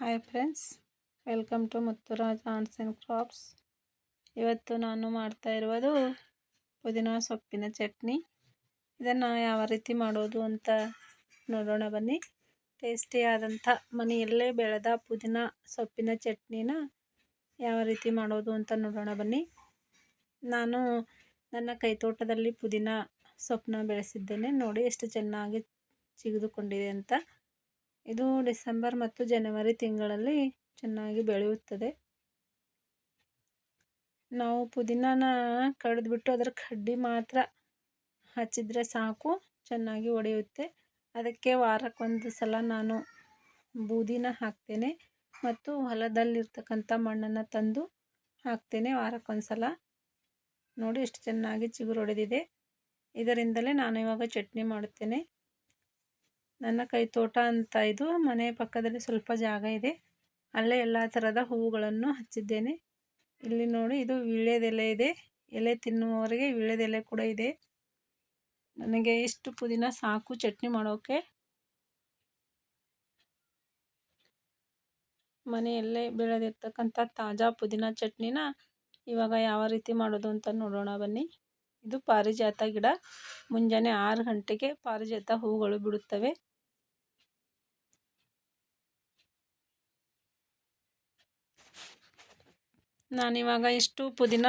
Hi friends welcome to Muthuraj arts and crafts ಇವತ್ತು ನಾನು ಮಾಡ್ತಾ ಇರುವುದು ಪುದೀನ ಸೊಪ್ಪಿನ ಚಟ್ನಿ. ಇದನ್ನು ಯಾವ ರೀತಿ ಮಾಡೋದು ಅಂತ ನೋಡೋಣ ಬನ್ನಿ. ಟೇಸ್ಟಿಯಾದಂಥ ಮನೆಯಲ್ಲೇ ಬೆಳೆದ ಪುದೀನ ಸೊಪ್ಪಿನ ಚಟ್ನಿನ ಯಾವ ರೀತಿ ಮಾಡೋದು ಅಂತ ನೋಡೋಣ ಬನ್ನಿ. ನಾನು ನನ್ನ ಕೈತೋಟದಲ್ಲಿ ಪುದೀನ ಸೊಪ್ಪನ್ನ ಬೆಳೆಸಿದ್ದೇನೆ. ನೋಡಿ ಎಷ್ಟು ಚೆನ್ನಾಗಿ ಚಿಗಿದುಕೊಂಡಿದೆ ಅಂತ. ಇದು ಡಿಸೆಂಬರ್ ಮತ್ತು ಜನವರಿ ತಿಂಗಳಲ್ಲಿ ಚೆನ್ನಾಗಿ ಬೆಳೆಯುತ್ತದೆ. ನಾವು ಪುದೀನಾನ ಕಡಿದ್ಬಿಟ್ಟು ಅದರ ಕಡ್ಡಿ ಮಾತ್ರ ಹಚ್ಚಿದರೆ ಸಾಕು, ಚೆನ್ನಾಗಿ ಒಡೆಯುತ್ತೆ. ಅದಕ್ಕೆ ವಾರಕ್ಕೊಂದು ಸಲ ನಾನು ಬೂದಿನ ಹಾಕ್ತೇನೆ ಮತ್ತು ಹೊಲದಲ್ಲಿರ್ತಕ್ಕಂಥ ಮಣ್ಣನ್ನು ತಂದು ಹಾಕ್ತೇನೆ ವಾರಕ್ಕೊಂದು ಸಲ. ನೋಡಿ, ಎಷ್ಟು ಚೆನ್ನಾಗಿ ಚಿಗುರು ಹೊಡೆದಿದೆ ಇದರಿಂದಲೇ ನಾನು ಇವಾಗ ಚಟ್ನಿ ಮಾಡುತ್ತೇನೆ. ನನ್ನ ಕೈ ತೋಟ ಅಂತ ಇದು. ಮನೆ ಪಕ್ಕದಲ್ಲಿ ಸ್ವಲ್ಪ ಜಾಗ ಇದೆ. ಅಲ್ಲೇ ಎಲ್ಲ ಥರದ ಹೂವುಗಳನ್ನು ಹಚ್ಚಿದ್ದೇನೆ. ಇಲ್ಲಿ ನೋಡಿ, ಇದು ವೀಳ್ಯದೆಲೆ ಇದೆ. ಎಲೆ ತಿನ್ನುವವರಿಗೆ ವೀಳ್ಯದೆಲೆ ಕೂಡ ಇದೆ. ನನಗೆ ಇಷ್ಟು ಪುದೀನ ಸಾಕು ಚಟ್ನಿ ಮಾಡೋಕ್ಕೆ ಮನೆಯಲ್ಲೇ ಬೆಳೆದಿರ್ತಕ್ಕಂಥ ತಾಜಾ ಪುದೀನ ಚಟ್ನಿನ ಇವಾಗ ಯಾವ ರೀತಿ ಮಾಡೋದು ಅಂತ ನೋಡೋಣ ಬನ್ನಿ. ಇದು ಪಾರಿಜಾತ ಗಿಡ. ಮುಂಜಾನೆ ಆರು ಗಂಟೆಗೆ ಪಾರಿಜಾತ ಹೂಗಳು ಬಿಡುತ್ತವೆ. ನಾನಿವಾಗ ಇಷ್ಟು ಪುದೀನ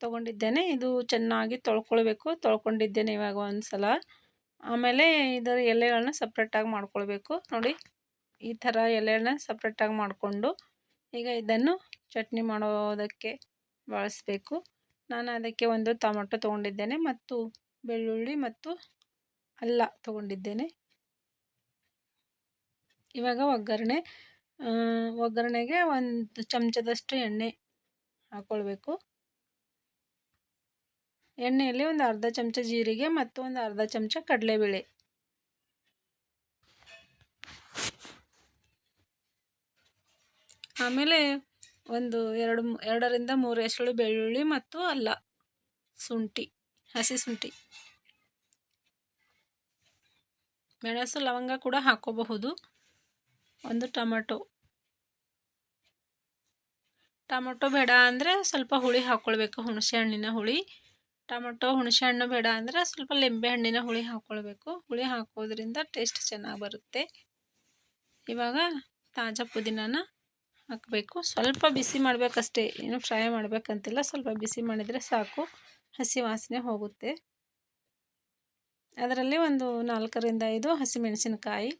ತೊಗೊಂಡಿದ್ದೇನೆ, ಇದು ಚೆನ್ನಾಗಿ ತೊಳ್ಕೊಳ್ಬೇಕು. ತೊಳ್ಕೊಂಡಿದ್ದೇನೆ ಇವಾಗ ಒಂದು ಸಲ ಆಮೇಲೆ ಇದರ ಎಲೆಗಳನ್ನ ಸಪ್ರೇಟಾಗಿ ಮಾಡ್ಕೊಳ್ಬೇಕು. ನೋಡಿ, ಈ ಥರ ಎಲೆಗಳನ್ನ ಸಪ್ರೇಟಾಗಿ ಮಾಡಿಕೊಂಡು ಈಗ ಇದನ್ನು ಚಟ್ನಿ ಮಾಡೋದಕ್ಕೆ ಬಳಸಬೇಕು. ನಾನು ಅದಕ್ಕೆ ಒಂದು ಟೊಮೊಟೊ ತೊಗೊಂಡಿದ್ದೇನೆ ಮತ್ತು ಬೆಳ್ಳುಳ್ಳಿ ಮತ್ತು ಅಲ್ಲ ತೊಗೊಂಡಿದ್ದೇನೆ. ಇವಾಗ ಒಗ್ಗರಣೆ ಒಗ್ಗರಣೆಗೆ ಒಂದು ಚಮಚದಷ್ಟು ಎಣ್ಣೆ ಹಾಕ್ಕೊಳ್ಬೇಕು ಎಣ್ಣೆಯಲ್ಲಿ ಒಂದು ಅರ್ಧ ಚಮಚ ಜೀರಿಗೆ ಮತ್ತು ಒಂದು ಅರ್ಧ ಚಮಚ ಕಡಲೆಬೇಳೆ. ಆಮೇಲೆ ಒಂದು ಎರಡು ಎರಡರಿಂದ ಮೂರು ಎಸಳು ಬೆಳ್ಳುಳ್ಳಿ ಮತ್ತು ಅಲ್ಲ, ಶುಂಠಿ, ಹಸಿ ಶುಂಠಿ. ಮೆಣಸು, ಲವಂಗ ಕೂಡ ಹಾಕ್ಕೋಬಹುದು ಒಂದು ಟೊಮೆಟೊ. ಟೊಮೊಟೊ ಬೇಡ ಅಂದರೆ ಸ್ವಲ್ಪ ಹುಳಿ ಹಾಕ್ಕೊಳ್ಬೇಕು ಹುಣಸೆ ಹಣ್ಣಿನ ಹುಳಿ. ಟೊಮೊಟೊ, ಹುಣಸೆ ಹಣ್ಣು ಬೇಡ ಅಂದರೆ ಸ್ವಲ್ಪ ಲಿಂಬೆ ಹಣ್ಣಿನ ಹುಳಿ ಹಾಕ್ಕೊಳ್ಬೇಕು ಹುಳಿ ಹಾಕೋದ್ರಿಂದ ಟೇಸ್ಟ್ ಚೆನ್ನಾಗಿ ಬರುತ್ತೆ. ಇವಾಗ ತಾಜಾ ಪುದೀನಾನ ಹಾಕಬೇಕು. ಸ್ವಲ್ಪ ಬಿಸಿ ಮಾಡಬೇಕಷ್ಟೇ, ಏನು ಫ್ರೈ ಮಾಡಬೇಕಂತಿಲ್ಲ. ಸ್ವಲ್ಪ ಬಿಸಿ ಮಾಡಿದರೆ ಸಾಕು, ಹಸಿ ವಾಸನೆ ಹೋಗುತ್ತೆ. ಅದರಲ್ಲಿ ಒಂದು ನಾಲ್ಕರಿಂದ ಐದು ಹಸಿಮೆಣಸಿನಕಾಯಿ.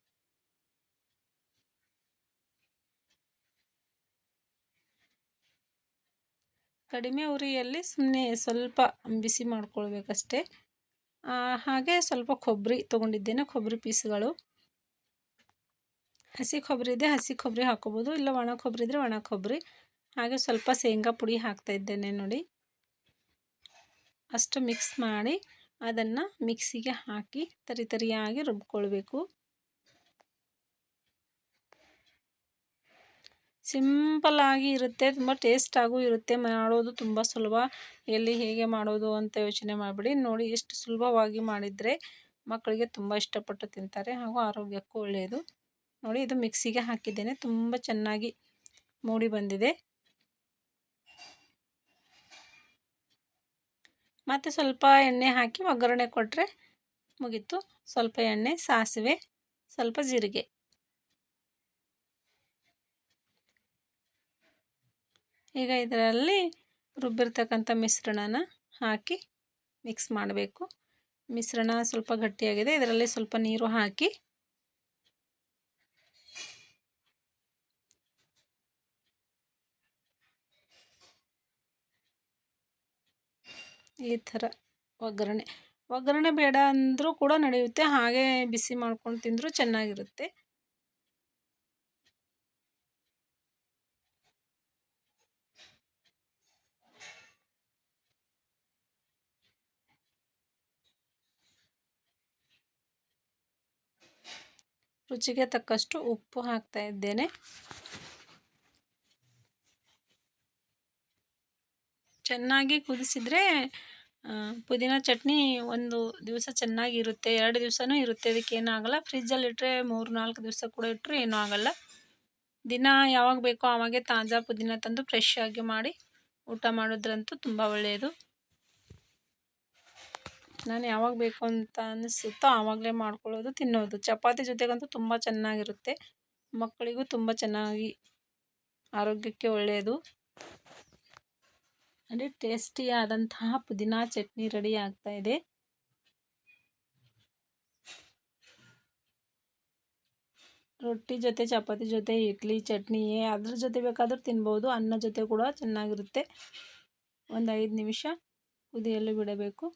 ಕಡಿಮೆ ಉರಿಯಲ್ಲಿ ಸುಮ್ಮನೆ ಸ್ವಲ್ಪ ಬಿಸಿ ಮಾಡ್ಕೊಳ್ಬೇಕಷ್ಟೆ. ಹಾಗೆ ಸ್ವಲ್ಪ ಕೊಬ್ಬರಿ ತೊಗೊಂಡಿದ್ದೇನೆ, ಕೊಬ್ಬರಿ ಪೀಸ್ಗಳು. ಹಸಿ ಕೊಬ್ಬರಿ ಇದೆ, ಹಸಿ ಕೊಬ್ಬರಿ ಹಾಕೋಬೋದು ಇಲ್ಲ ಒಣ ಕೊಬ್ಬರಿ ಇದ್ದರೆ ಒಣ ಕೊಬ್ಬರಿ. ಹಾಗೆ ಸ್ವಲ್ಪ ಶೇಂಗಾ ಪುಡಿ ಹಾಕ್ತಾ ಇದ್ದೇನೆ ನೋಡಿ. ಅಷ್ಟು ಮಿಕ್ಸ್ ಮಾಡಿ ಅದನ್ನು ಮಿಕ್ಸಿಗೆ ಹಾಕಿ ತರಿ ತರಿಯಾಗಿ ರುಬ್ಕೊಳ್ಬೇಕು. ಸಿಂಪಲ್ಲಾಗಿ ಇರುತ್ತೆ, ತುಂಬ ಟೇಸ್ಟಾಗೂ ಇರುತ್ತೆ. ಮಾಡೋದು ತುಂಬ ಸುಲಭ. ಎಲ್ಲಿ ಹೇಗೆ ಮಾಡೋದು ಅಂತ ಯೋಚನೆ ಮಾಡಿಬಿಡಿ. ನೋಡಿ ಎಷ್ಟು ಸುಲಭವಾಗಿ ಮಾಡಿದರೆ ಮಕ್ಕಳಿಗೆ ತುಂಬ ಇಷ್ಟಪಟ್ಟು ತಿಂತಾರೆ ಹಾಗೂ ಆರೋಗ್ಯಕ್ಕೂ ಒಳ್ಳೆಯದು. ನೋಡಿ ಇದು ಮಿಕ್ಸಿಗೆ ಹಾಕಿದ್ದೇನೆ. ತುಂಬ ಚೆನ್ನಾಗಿ ಮೂಡಿ ಬಂದಿದೆ. ಮತ್ತು ಸ್ವಲ್ಪ ಎಣ್ಣೆ ಹಾಕಿ ಒಗ್ಗರಣೆ ಕೊಟ್ಟರೆ ಮುಗೀತು. ಸ್ವಲ್ಪ ಎಣ್ಣೆ, ಸಾಸಿವೆ, ಸ್ವಲ್ಪ ಜೀರಿಗೆ. ಈಗ ಇದರಲ್ಲಿ ರುಬ್ಬಿರ್ತಕ್ಕಂಥ ಮಿಶ್ರಣನ ಹಾಕಿ ಮಿಕ್ಸ್ ಮಾಡಬೇಕು. ಮಿಶ್ರಣ ಸ್ವಲ್ಪ ಗಟ್ಟಿಯಾಗಿದೆ. ಇದರಲ್ಲಿ ಸ್ವಲ್ಪ ನೀರು ಹಾಕಿ ಈ ಥರ ಒಗ್ಗರಣೆ. ಒಗ್ಗರಣೆ ಬೇಡ ಅಂದರೂ ಕೂಡ ನಡೆಯುತ್ತೆ. ಹಾಗೆ ಬಿಸಿ ಮಾಡ್ಕೊಂಡು ತಿಂದರೂ ಚೆನ್ನಾಗಿರುತ್ತೆ. ರುಚಿಗೆ ತಕ್ಕಷ್ಟು ಉಪ್ಪು ಹಾಕ್ತಾ ಇದ್ದೇನೆ. ಚೆನ್ನಾಗಿ ಕುದಿಸಿದರೆ ಪುದೀನ ಚಟ್ನಿ ಒಂದು ದಿವಸ ಚೆನ್ನಾಗಿರುತ್ತೆ ಎರಡು ದಿವಸನೂ ಇರುತ್ತೆ ಅದಕ್ಕೆ ಫ್ರಿಜ್ಜಲ್ಲಿ ಇಟ್ಟರೆ ಮೂರು, ನಾಲ್ಕು ದಿವಸ ಕೂಡ ಇಟ್ಟರು ಏನೂ ಆಗಲ್ಲ. ದಿನ ಯಾವಾಗ ಬೇಕೋ ಆವಾಗೆ ತಾಜಾ ಪುದೀನ ತಂದು ಫ್ರೆಶ್ ಆಗಿ ಮಾಡಿ ಊಟ ಮಾಡೋದ್ರಂತೂ ತುಂಬ ಒಳ್ಳೆಯದು. ನಾನು ಯಾವಾಗ ಬೇಕು ಅಂತ ಅನಿಸುತ್ತೋ ಆವಾಗಲೇ ಮಾಡ್ಕೊಳ್ಳೋದು, ತಿನ್ನೋದು. ಚಪಾತಿ ಜೊತೆಗಂತೂ ತುಂಬ ಚೆನ್ನಾಗಿರುತ್ತೆ. ಮಕ್ಕಳಿಗೂ ತುಂಬ ಚೆನ್ನಾಗಿ ಆರೋಗ್ಯಕ್ಕೆ ಒಳ್ಳೆಯದು. ಅಂದರೆ ಟೇಸ್ಟಿಯಾದಂತಹ ಪುದೀನ ಚಟ್ನಿ ರೆಡಿ ಆಗ್ತಾ ಇದೆ. ರೊಟ್ಟಿ ಜೊತೆ, ಚಪಾತಿ ಜೊತೆ, ಇಡ್ಲಿ ಚಟ್ನಿ ಅದ್ರ ಜೊತೆ ಬೇಕಾದರೂ ತಿನ್ಬೋದು. ಅನ್ನ ಜೊತೆ ಕೂಡ ಚೆನ್ನಾಗಿರುತ್ತೆ. ಒಂದು ಐದು ನಿಮಿಷ ಕುದಿಯಲು ಬಿಡಬೇಕು.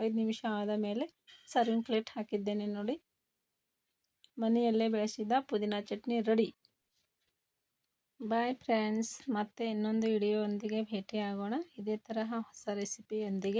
ಐದು ನಿಮಿಷ ಆದ ಮೇಲೆ ಸರ್ವಿಂಗ್ ಪ್ಲೇಟ್ ಹಾಕಿದ್ದೇನೆ ನೋಡಿ. ಮನೆಯಲ್ಲೇ ಬೆಳೆಸಿದ ಪುದೀನ ಚಟ್ನಿ ರೆಡಿ ಬಾಯ್ ಫ್ರೆಂಡ್ಸ್ ಮತ್ತೆ ಇನ್ನೊಂದು ವಿಡಿಯೋವೊಂದಿಗೆ ಭೇಟಿಯಾಗೋಣ. ಇದೇ ತರಹ ಹೊಸ ರೆಸಿಪಿಯೊಂದಿಗೆ